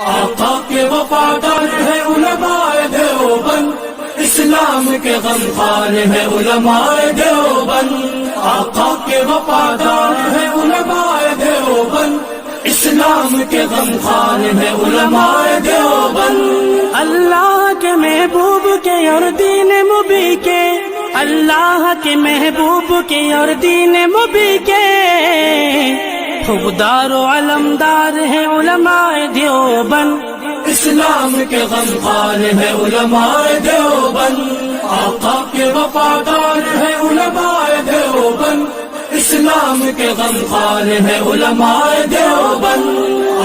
آقا کے وفادار ہے علماء دیوبند، اسلام کے غمخار ہے علماء دیوبند۔ آقا کے وفادار ہے علماء دیوبند، اسلام کے غمخار ہے علماء دیوبند۔ اللہ کے محبوب کے اور دین مبی کے، اللہ کے محبوب کے اور دین مبی کے۔ خوددار و علمدار ہے علماء دیوبند۔ اسلام کے غمخار ہے علماء دیوبند۔ آقا کے وفادار ہے علماء دیوبند۔ اسلام کے غمخار ہے علماء دیوبند۔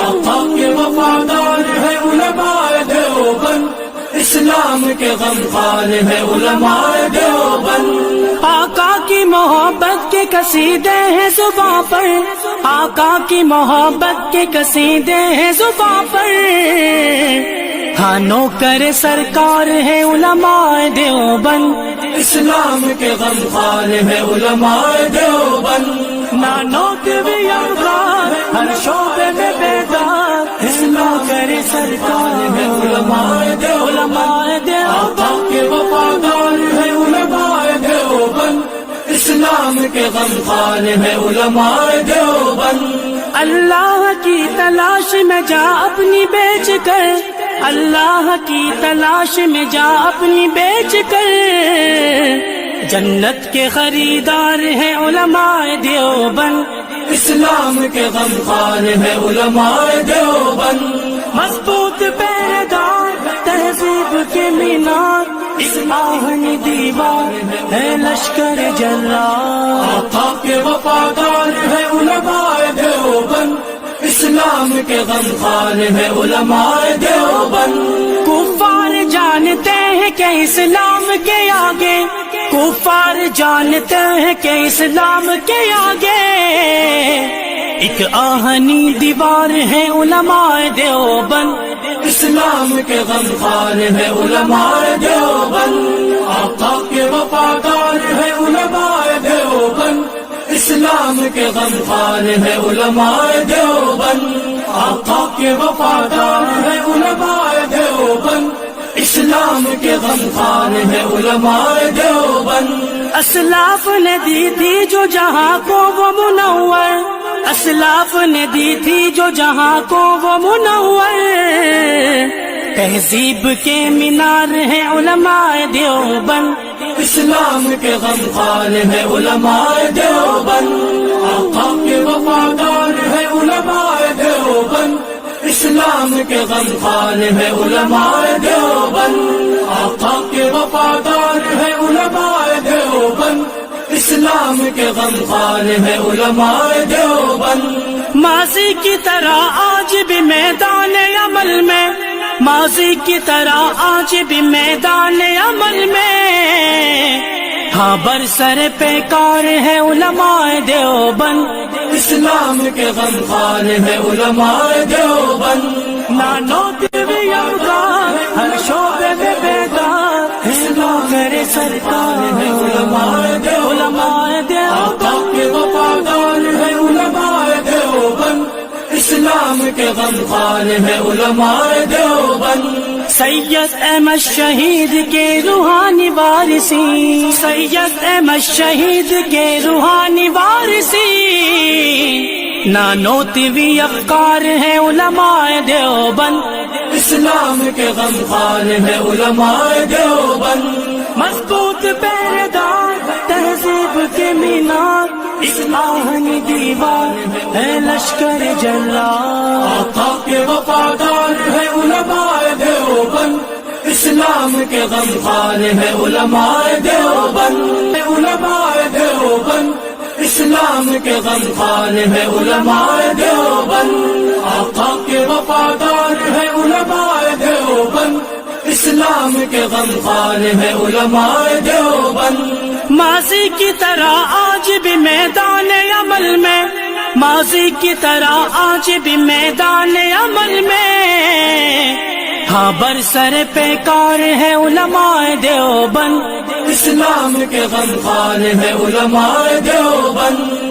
آقا کے وفادار ہے علماء دیوبند۔ اسلام کے غمخار ہے علماء دیوبند۔ آقا کی محبت کے قصیدے ہیں زباں پر۔ آقا کی محبت کے قصیدے ہیں زباں پر۔ ہاں نوکر سرکار ہے علماء دیوبند۔ اسلام کے غمخار ہے علماء دیوبند۔ نانو کے بھی افغان ہر شعبے میں بیدار۔ نوکر سرکار ہے علماء دیوبند۔ علماء دیوبند آقا کے وفادار ہے علماء دیوبند۔ اسلام کے غمخار ہے علماء دیوبند۔ اللہ کی تلاش میں جا اپنی بیچ کر۔ اللہ کی تلاش میں جا اپنی بیچ کر۔ جنت کے خریدار ہیں علماء دیوبند۔ اسلام کے غمخار ہے علماء دیوبند۔ مضبوط پیدار تہذیب کے مینار۔ اس آہنی دیوار ہے لشکر جلال۔ آقا کے وفادار اسلام کے غمخار ہے علماء دیوبند۔ کفار جانتے ہیں کہ اسلام کے آگے۔ کفار جانتے ہیں کہ اسلام کے آگے۔ ایک آہنی دیوار ہے علماء دیوبند۔ اسلام کے غمخار ہے علماء دیوبند۔ آقا کے وفادار ہے علماء اسلام کے غمخار ہے علماء دیوبند، آقا کے وفادار ہے علماء دیوبند۔ اسلام کے غمخار ہے علماء دیوبند۔ اسلاف نے دی تھی جو جہاں کو وہ منور۔ اسلاف نے دی تھی جو جہاں کو وہ منور۔ تہذیب کے مینار ہے علماء دیوبند۔ اسلام کے غمخار ہے علماء دیوبند، آقا کے وفادار ہے علماء دیوبند۔ اسلام کے غمخار ہے علماء دیوبند، آقا کے وفادار ہے علماء دیوبند۔ اسلام کے غمخار ہے علماء دیوبند۔ ماضی کی طرح آج بھی میدان عمل میں، ماضی کی طرح آج بھی میدان عمل ہاں برسر پیکار ہے علماء دیوبند۔ اسلام کے غمخار ہے علماء دیوبند۔ نانو دیوی افغان ہر شعبے میں بیدار۔ اسلام میرے سرکار ہے علماء دیوبند۔ غمخار ہے علماء دیوبند۔ سید احمد شہید کے روحانی وارثی۔ سید احمد شہید کے روحانی وارثی۔ نانو تیوی افکار ہے علماء دیوبند۔ اسلام کے غمخار ہے علماء دیوبند۔ مضبوط پیردار تہذیب کے مینار۔ آہنی دیوار ہے لشکر جلال۔ آقا کے وفادار ہے علماء دیوبند۔ اسلام کے غمخار ہے علماء دیوبند۔ علماء دیوبند، اسلام کے غمخار ہے علماء دیوبند۔ آقا کے وفادار ہے علماء دیوبند۔ اسلام کے غمخار ہے علماء دیوبند۔ ماضی کی طرح آج بھی میدان عمل میں، ماضی کی طرح آج بھی میدان عمل میں۔ ہاں برسر پہ کار ہے علماء دیوبند۔ اسلام کے غمخار ہے علماء دیوبند۔